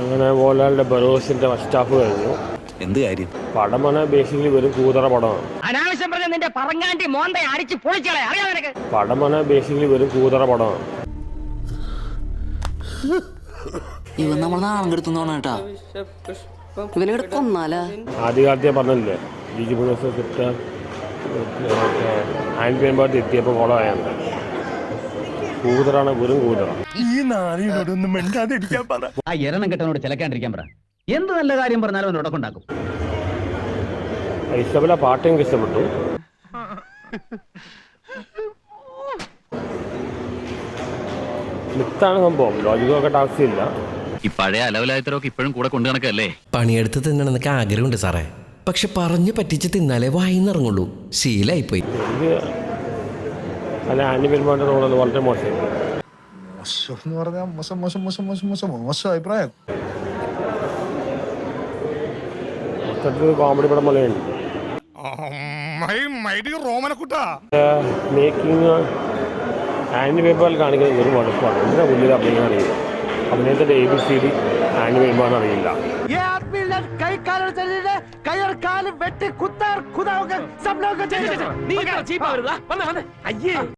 അങ്ങനെ മോഹൻലാലിന്റെ ബറോസിന്റെ സ്റ്റാഫ് കഴിഞ്ഞു. എന്ത് കാര്യം? പടം പറഞ്ഞാൽ ബേസിക്കലി വെറും കൂതറ പടമാണ്. അനാവശ്യം പറഞ്ഞ നിന്റെ പറങ്ങാണ്ടി മോന്തെ അടിച്ച് പൊളിച്ചളെ അറിയാം നിനക്ക്? പടം പറഞ്ഞാൽ ബേസിക്കലി വെറും കൂതറ പടമാണ്. ഇവൻ നമ്മൾ നാളം കെടുത്തുന്നോണ കേട്ടാ. ഇവനെ കൊന്നാലാ? ആദ്യകാലത്തെ പറഞ്ഞില്ലേ? ബിജു പുനസ് എത്തിയപ്പോൾ കുളമായാണ് കൂതറാണ് ആ എരണം കെട്ടനോട് ചിലക്കാണ്ടിരിക്കാൻ പറ. എന്ത് നല്ല കാര്യം പറഞ്ഞാലും അവൻ ഉടക്കുണ്ടാക്കും ഇഷ്ടപ്പെട്ട പാട്ട് എനിക്ക് ഇഷ്ടപ്പെട്ടു. മിത്താണ് സംഭവം. ലോജിക്കൊക്കെ ടാക്സി ഇല്ല ഈ പഴയ അലവലായത്തരൊക്കെ ഇപ്പോഴും കൂടെ കൊണ്ടു നടക്കല്ലേ പണിയെടുത്ത് തിന്നണമെന്നൊക്കെ ആഗ്രഹമുണ്ട് സാറേ. പക്ഷെ പറഞ്ഞു പറ്റിച്ച് തിന്നാലേ വായിന്നിറങ്ങുള്ളൂ. ശീലായിപ്പോയി. പോയി അല്ല ആനിമൽ വളരെ മോശം. എന്ന് പറഞ്ഞാൽ മോശം മോശം മോശം മോശം മോശം മോശം അഭിപ്രായം. മൊത്തത്തിൽ കോമഡി പടം പോലെയുണ്ട്. മേക്കിംഗ് ആൻഡ് പേപ്പറിൽ കാണിക്കുന്നത് വെറും മടുപ്പാണ് എന്തിനാ പുള്ളിയുടെ അഭിനയം അറിയില്ല? അഭിനയത്തിന്റെ എ ബി സി ഡി അറിയില്ല കാലം വെട്ടി കുത്താർ കുതാവുക സംഭവം